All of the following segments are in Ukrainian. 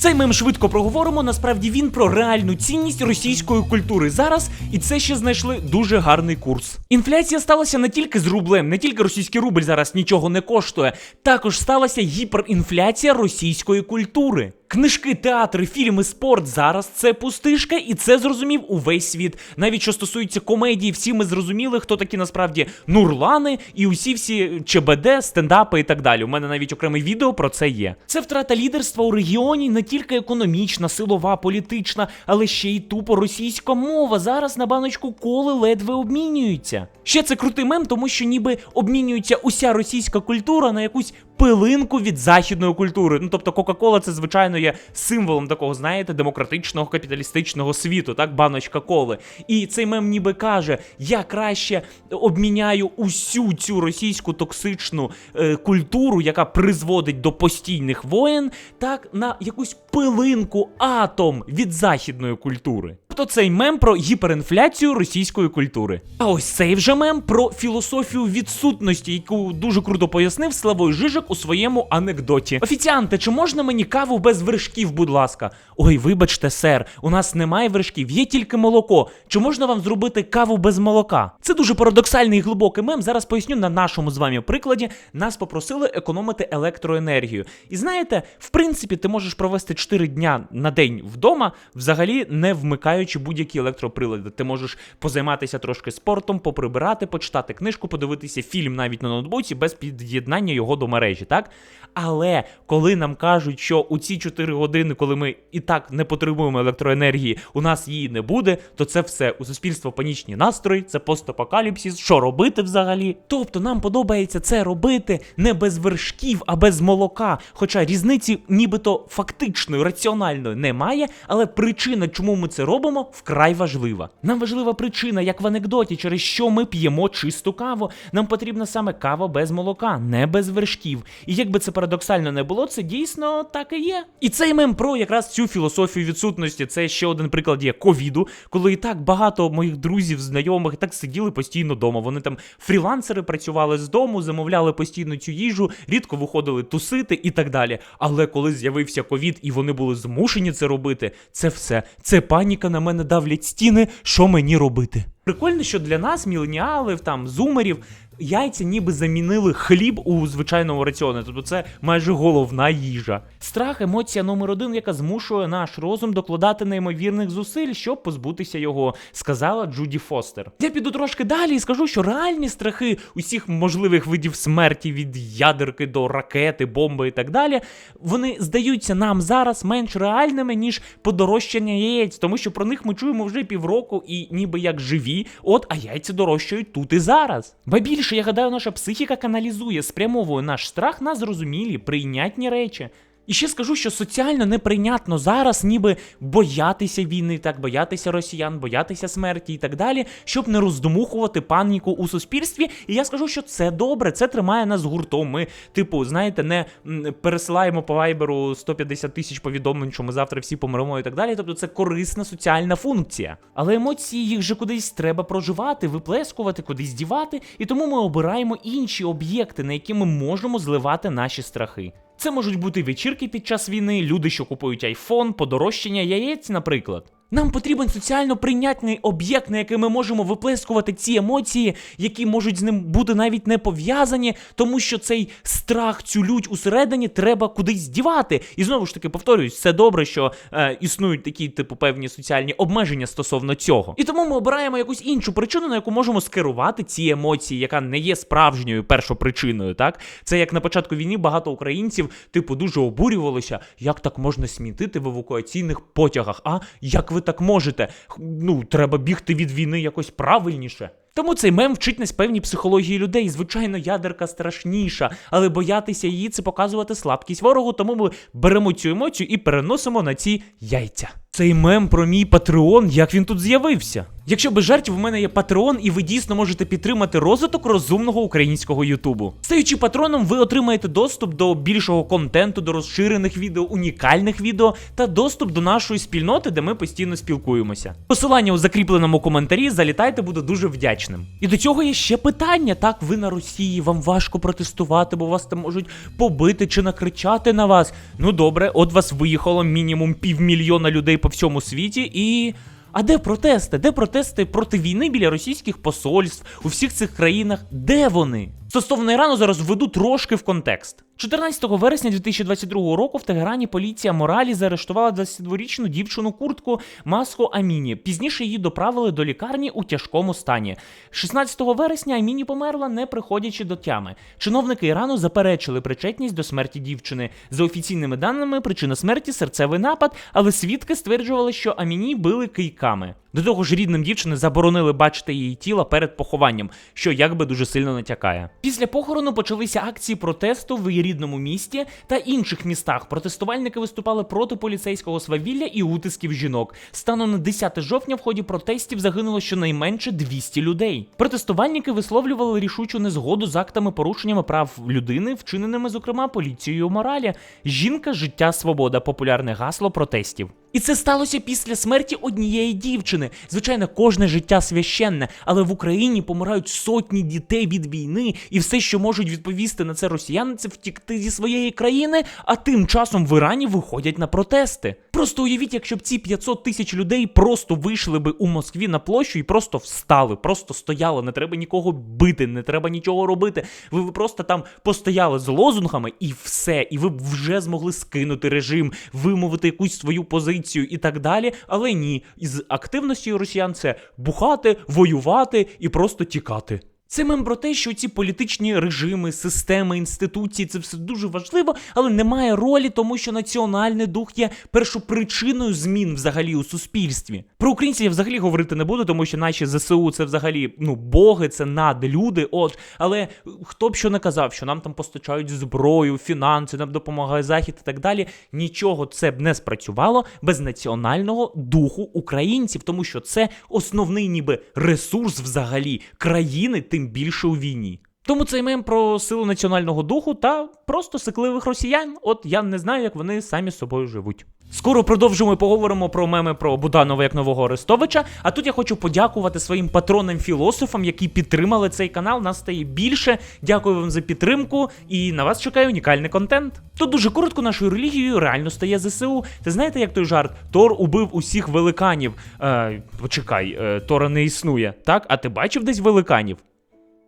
Цей мем швидко проговоримо. Насправді він про реальну цінність російської культури зараз, і це ще знайшли дуже гарний курс. Інфляція сталася не тільки з рублем, не тільки російський рубль зараз нічого не коштує. Також сталася гіперінфляція російської культури. Книжки, театри, фільми, спорт зараз це пустишка, і це зрозумів увесь світ. Навіть що стосується комедії, всі ми зрозуміли, хто такі насправді нурлани і усі всі ЧБД, стендапи і так далі. У мене навіть окреме відео про це є. Це втрата лідерства у регіоні не тільки економічна, силова, політична, але ще й тупо російська мова. Зараз на баночку коли ледве обмінюються. Ще це крутий мем, тому що ніби обмінюється уся російська культура на якусь пилинку від західної культури. Ну тобто Кока-Кола це звичайно є символом такого, знаєте, демократичного капіталістичного світу, так, баночка коли. І цей мем ніби каже: я краще обміняю усю цю російську токсичну е, культуру, яка призводить до постійних воєн, так, на якусь пилинку атом від західної культури. Тобто цей мем про гіперінфляцію російської культури. А ось цей вже мем про філософію відсутності, яку дуже круто пояснив Славой Жижик у своєму анекдоті. Офіціанте, чи можна мені каву без вершків, будь ласка? Ой, вибачте, сер, у нас немає вершків, є тільки молоко. Чи можна вам зробити каву без молока? Це дуже парадоксальний і глибокий мем. Зараз поясню на нашому з вами прикладі. Нас попросили економити електроенергію. І знаєте, в принципі, ти можеш провести 4 дня на день вдома, взагалі не вмикаючи будь-які електроприлади. Ти можеш позайматися трошки спортом, поприбирати, почитати книжку, подивитися фільм навіть на ноутбуці без під'єднання його до мережі, так? Але коли нам кажуть, що у ці 4 години, коли ми і так не потребуємо електроенергії, у нас її не буде, то це все у суспільства панічні настрої, це постапокаліпсис, що робити взагалі. Тобто нам подобається це робити не без вершків, а без молока. Хоча різниці нібито фактичної, раціональної немає, але причина, чому ми це робимо, вкрай важлива. Нам важлива причина, як в анекдоті, через що ми п'ємо чисту каву. Нам потрібна саме кава без молока, не без вершків. І якби це парадоксально не було, це дійсно так і є. І цей мем про якраз цю філософію відсутності. Це ще один приклад є ковіду, коли і так багато моїх друзів, знайомих так сиділи постійно вдома. Вони там фрілансери працювали з дому, замовляли постійно цю їжу, рідко виходили тусити і так далі. Але коли з'явився ковід і вони були змушені це робити, це все. Це паніка на мене давлять стіни. Що мені робити? Прикольно, що для нас, міленіалів, там зумерів, яйця ніби замінили хліб у звичайному раціоні. Тобто це майже головна їжа. Страх емоція номер один, яка змушує наш розум докладати неймовірних зусиль, щоб позбутися його, сказала Джуді Фостер. Я піду трошки далі і скажу, що реальні страхи усіх можливих видів смерті від ядерки до ракети, бомби і так далі, вони здаються нам зараз менш реальними, ніж подорожчання яєць, тому що про них ми чуємо вже півроку і ніби як живі, от а яйця дорожчають тут і зараз. Ба більше, я гадаю, наша психіка каналізує, спрямовує наш страх на зрозумілі, прийнятні речі. І ще скажу, що соціально неприйнятно зараз ніби боятися війни, так боятися росіян, боятися смерті і так далі, щоб не роздумухувати паніку у суспільстві. І я скажу, що це добре, це тримає нас гуртом. Ми, типу, знаєте, не пересилаємо по вайберу 150 тисяч повідомлень, що ми завтра всі помремо і так далі. Тобто це корисна соціальна функція. Але емоції їх же кудись треба проживати, виплескувати, кудись дівати, і тому ми обираємо інші об'єкти, на які ми можемо зливати наші страхи. Це можуть бути вечірки під час війни, люди, що купують айфон, подорожчання яєць, наприклад. Нам потрібен соціально прийнятний об'єкт, на який ми можемо виплескувати ці емоції, які можуть з ним бути навіть не пов'язані, тому що цей страх, цю лють усередині треба кудись дівати. І знову ж таки повторюсь, це добре, що е, існують такі, типу, певні соціальні обмеження стосовно цього. І тому ми обираємо якусь іншу причину, на яку можемо скерувати ці емоції, яка не є справжньою першопричиною. Так, це як на початку війни багато українців, типу, дуже обурювалося, як так можна смітити в евакуаційних потягах. А як ви так можете? Ну, треба бігти від війни якось правильніше. Тому цей мем вчить нас певній психології людей. Звичайно, ядерка страшніша, але боятися її це показувати слабкість ворогу, тому ми беремо цю емоцію і переносимо на ці яйця. Цей мем про мій патреон, як він тут з'явився. Якщо без жартів, у мене є патреон, і ви дійсно можете підтримати розвиток розумного українського Ютубу. Стаючи патроном, ви отримаєте доступ до більшого контенту, до розширених відео, унікальних відео та доступ до нашої спільноти, де ми постійно спілкуємося. Посилання у закріпленому коментарі, залітайте, буду дуже вдячним. І до цього є ще питання. Так, ви на Росії, вам важко протестувати, бо вас там можуть побити чи накричати на вас. Ну добре, от вас виїхало мінімум півмільйона людей по всьому світі і. А де протести? Де протести проти війни біля російських посольств у всіх цих країнах? Де вони? Стосовно Ірану зараз введу трошки в контекст. 14 вересня 2022 року в Тегерані поліція моралі заарештувала 22-річну дівчину куртку Маску Аміні. Пізніше її доправили до лікарні у тяжкому стані. 16 вересня Аміні померла, не приходячи до тями. Чиновники Ірану заперечили причетність до смерті дівчини. За офіційними даними, причина смерті серцевий напад, але свідки стверджували, що Аміні били кийками. До того ж, рідним дівчини заборонили бачити її тіло перед похованням, що якби дуже сильно натякає. Після похорону почалися акції протесту в її рідному місті та інших містах. Протестувальники виступали проти поліцейського свавілля і утисків жінок. Станом на 10 жовтня в ході протестів загинуло щонайменше 200 людей. Протестувальники висловлювали рішучу незгоду з актами порушеннями прав людини, вчиненими, зокрема, поліцією моралі. Жінка, життя, свобода популярне гасло протестів. І це сталося після смерті однієї дівчини. Звичайно, кожне життя священне, але в Україні помирають сотні дітей від війни, і все, що можуть відповісти на це росіяни, це втікти зі своєї країни, а тим часом в Ірані виходять на протести. Просто уявіть, якщо б ці 500 тисяч людей просто вийшли би у Москві на площу і просто встали, просто стояли. Не треба нікого бити, не треба нічого робити. Ви б просто там постояли з лозунгами і все. І ви б вже змогли скинути режим, вимовити якусь свою позицію і так далі. Але ні, із активності росіян це бухати, воювати і просто тікати. Це мем про те, що ці політичні режими, системи, інституції це все дуже важливо, але немає ролі, тому що національний дух є першопричиною змін взагалі у суспільстві. Про українців я взагалі говорити не буду, тому що наші ЗСУ це взагалі ну боги, це надлюди. От але хто б що не казав, що нам там постачають зброю, фінанси, нам допомагає захід і так далі. Нічого це б не спрацювало без національного духу українців, тому що це основний ніби ресурс взагалі країни, тим більше у війні. Тому цей мем про силу національного духу та просто сикливих росіян. От я не знаю, як вони самі з собою живуть. Скоро продовжимо і поговоримо про меми про Буданова як нового Арестовича. А тут я хочу подякувати своїм патронам-філософам, які підтримали цей канал. Нас стає більше. Дякую вам за підтримку і на вас чекає унікальний контент. Тут дуже коротко нашою релігією реально стає ЗСУ. Ти знаєте, як той жарт? Тор убив усіх великанів. Е, почекай, е, Тора не існує, так? А ти бачив десь великанів?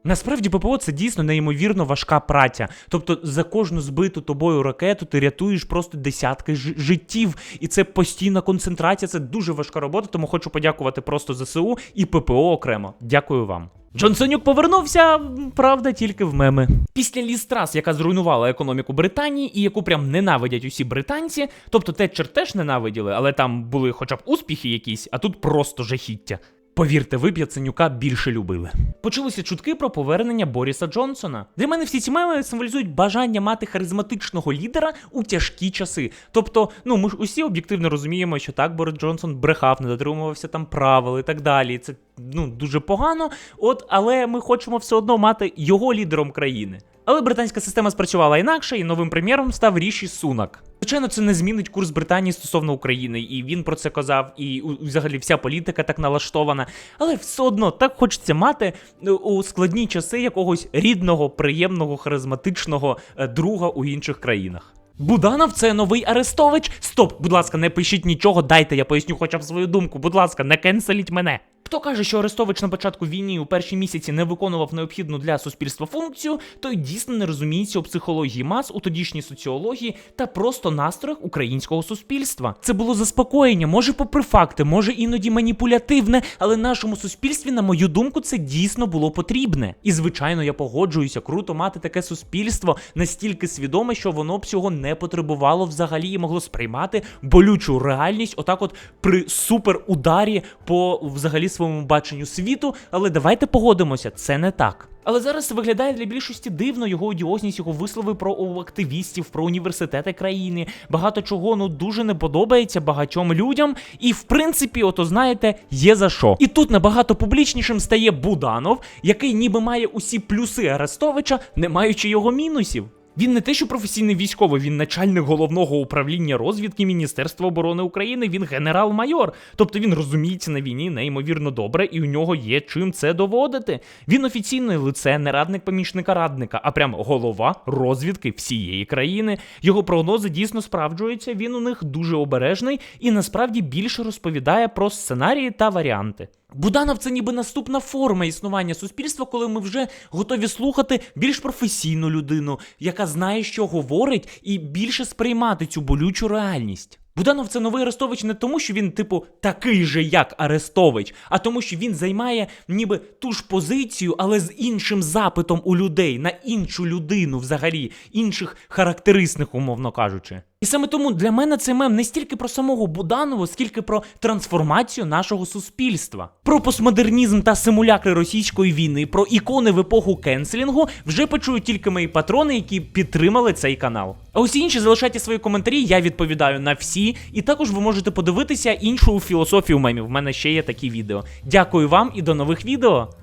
Насправді ППО це дійсно неймовірно важка праця. Тобто за кожну збиту тобою ракету ти рятуєш просто десятки життів, і це постійна концентрація. Це дуже важка робота. Тому хочу подякувати просто ЗСУ і ППО окремо. Дякую вам. Джонсонюк повернувся, правда, тільки в меми. Після Лістрас, яка зруйнувала економіку Британії і яку прям ненавидять усі британці. Тобто Тетчер теж ненавиділи, але там були хоча б успіхи якісь, а тут просто жахіття. Повірте, ви Яценюка більше любили. Почалися чутки про повернення Боріса Джонсона. Для мене всі ці меми символізують бажання мати харизматичного лідера у тяжкі часи. Тобто, ну ми ж усі об'єктивно розуміємо, що так Борис Джонсон брехав, не дотримувався там правил і так далі. Це ну дуже погано. От, але ми хочемо все одно мати його лідером країни. Але британська система спрацювала інакше, і новим прем'єром став Ріші Сунак. Звичайно, це не змінить курс Британії стосовно України, і він про це казав, і взагалі вся політика так налаштована. Але все одно так хочеться мати е, у складні часи якогось рідного, приємного, харизматичного е, друга у інших країнах. Буданов це новий Арестович. Стоп, будь ласка, не пишіть нічого, дайте я поясню хоча б свою думку. Будь ласка, не кенселіть мене. Хто каже, що Арестович на початку війни у перші місяці не виконував необхідну для суспільства функцію, той дійсно не розуміється у психології мас, у тодішній соціології та просто настроях українського суспільства. Це було заспокоєння, може попри факти, може іноді маніпулятивне, але нашому суспільстві, на мою думку, це дійсно було потрібне. І звичайно, я погоджуюся, круто мати таке суспільство настільки свідоме, що воно б цього не потребувало взагалі і могло сприймати болючу реальність, отак, от при суперударі по взагалі своєму баченню світу. Але давайте погодимося, це не так. Але зараз виглядає для більшості дивно його одіозність, його вислови про активістів, про університети країни. Багато чого ну дуже не подобається багатьом людям. І в принципі, ото знаєте, є за що. І тут набагато публічнішим стає Буданов, який ніби має усі плюси Арестовича, не маючи його мінусів. Він не те, що професійний військовий, він начальник головного управління розвідки Міністерства оборони України. Він генерал-майор. Тобто він розуміється на війні неймовірно добре, і у нього є чим це доводити. Він офіційне лице, не радник помічника радника, а прям голова розвідки всієї країни. Його прогнози дійсно справджуються. Він у них дуже обережний і насправді більше розповідає про сценарії та варіанти. Буданов це ніби наступна форма існування суспільства, коли ми вже готові слухати більш професійну людину, яка знає, що говорить, і більше сприймати цю болючу реальність. Буданов це новий Арестович не тому, що він, типу, такий же, як Арестович, а тому, що він займає ніби ту ж позицію, але з іншим запитом у людей на іншу людину, взагалі, інших характеристик, умовно кажучи. І саме тому для мене цей мем не стільки про самого Буданова, скільки про трансформацію нашого суспільства, про постмодернізм та симулякри російської війни, про ікони в епоху кенселінгу вже почують тільки мої патрони, які підтримали цей канал. А усі інші залишайте свої коментарі, я відповідаю на всі, і також ви можете подивитися іншу філософію мемів. В мене ще є такі відео. Дякую вам і до нових відео.